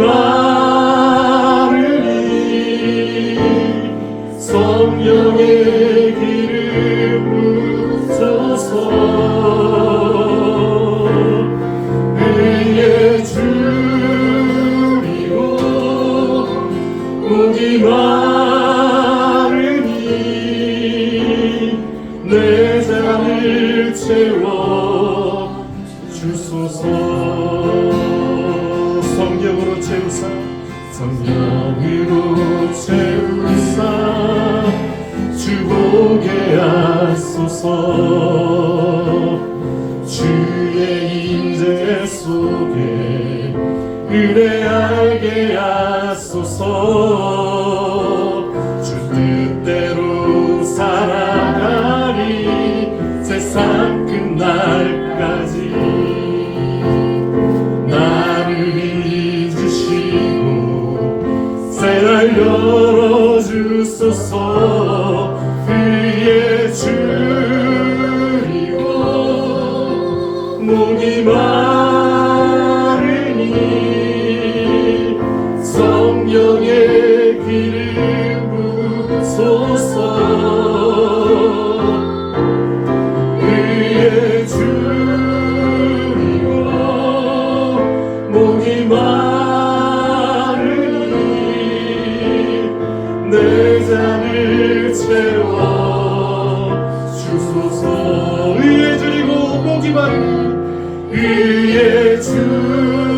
my 알게 하소서. 주 뜻대로 살아가리. 세상 끝날 내 잔을 채워 주소서 의에 주리고 목이 마른 의에 주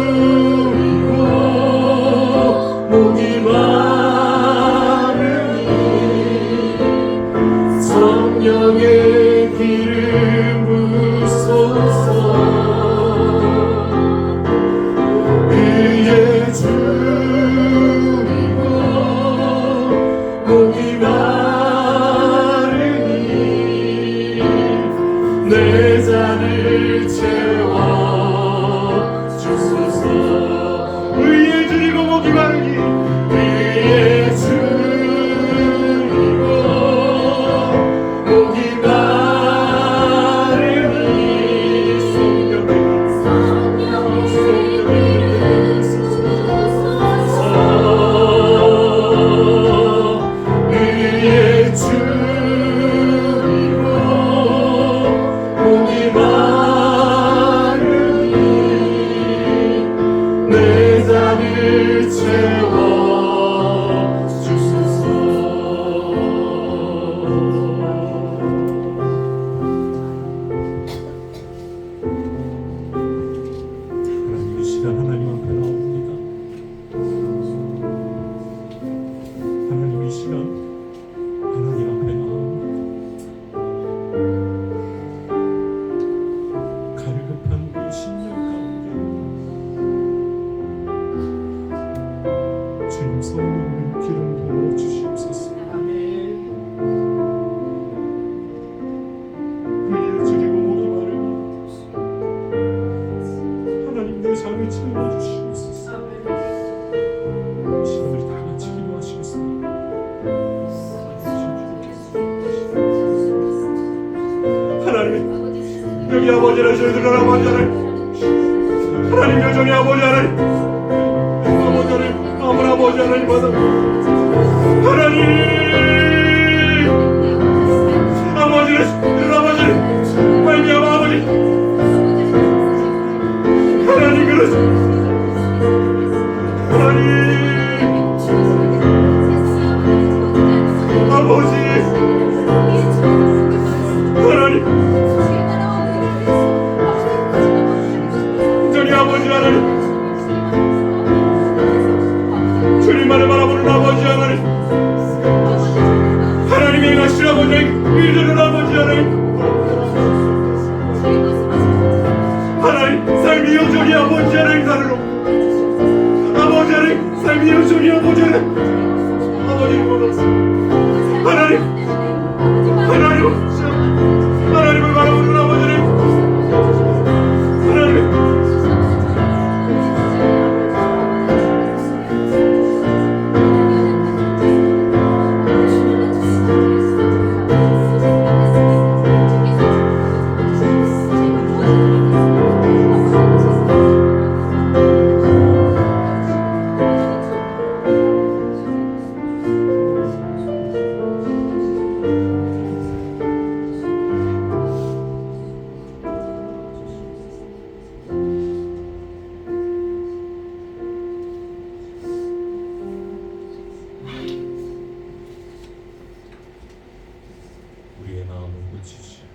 우리의 마음을 고치시고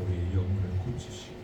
우리의 영혼을 고치시고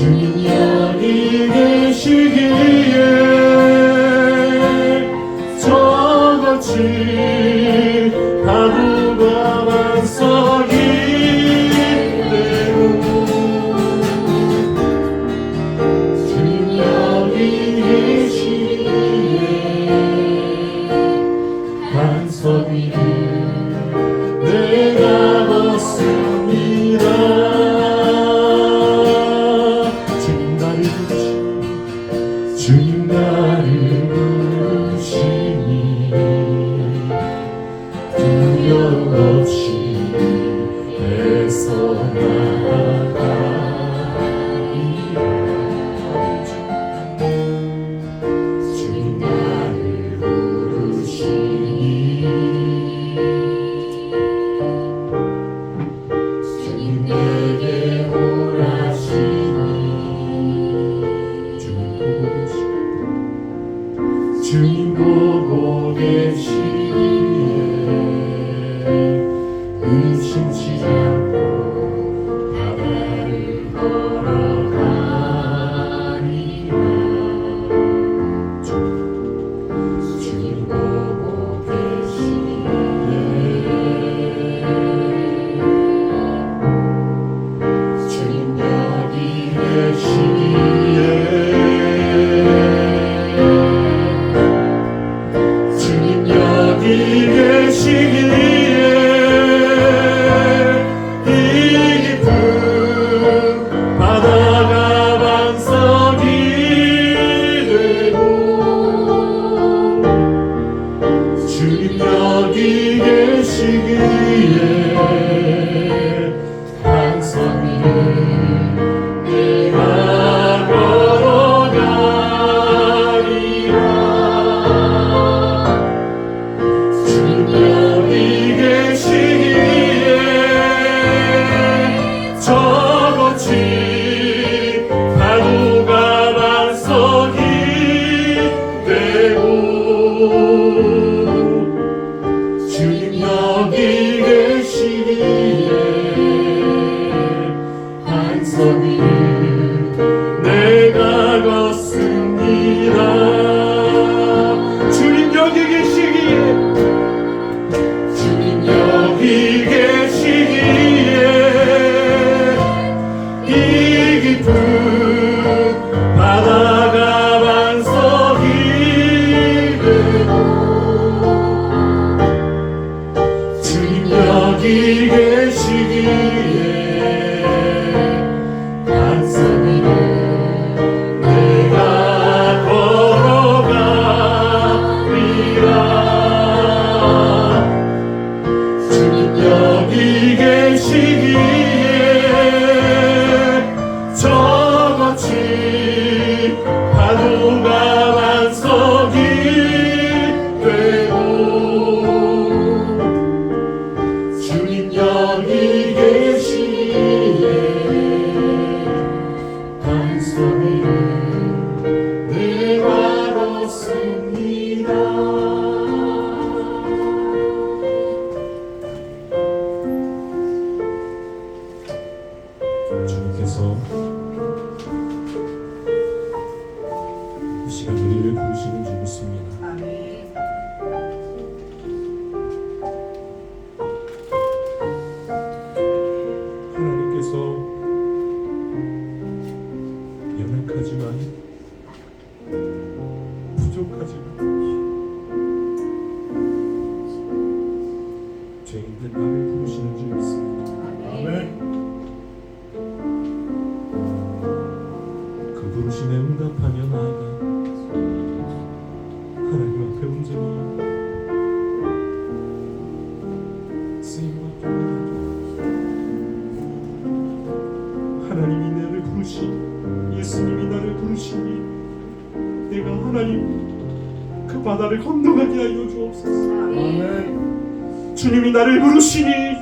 주님 여기 계시기 주님이 나를 부르시니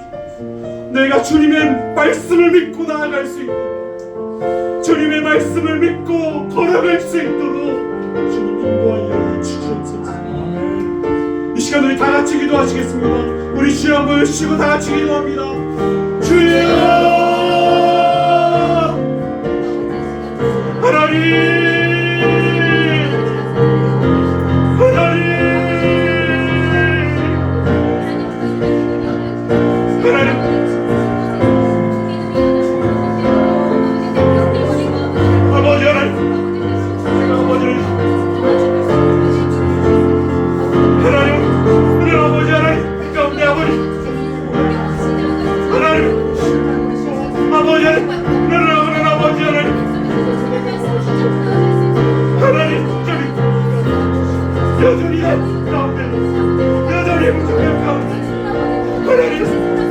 내가 주님의 말씀을 믿고 나아갈 수 있도록 주님의 말씀을 믿고 걸어갈 수 있도록 주님 인도하여 주시옵소서. 이 시간 우리 다 같이 기도하시겠습니다. 우리 주 한번 쉬고 다 같이 기도합니다. 주여! Bye.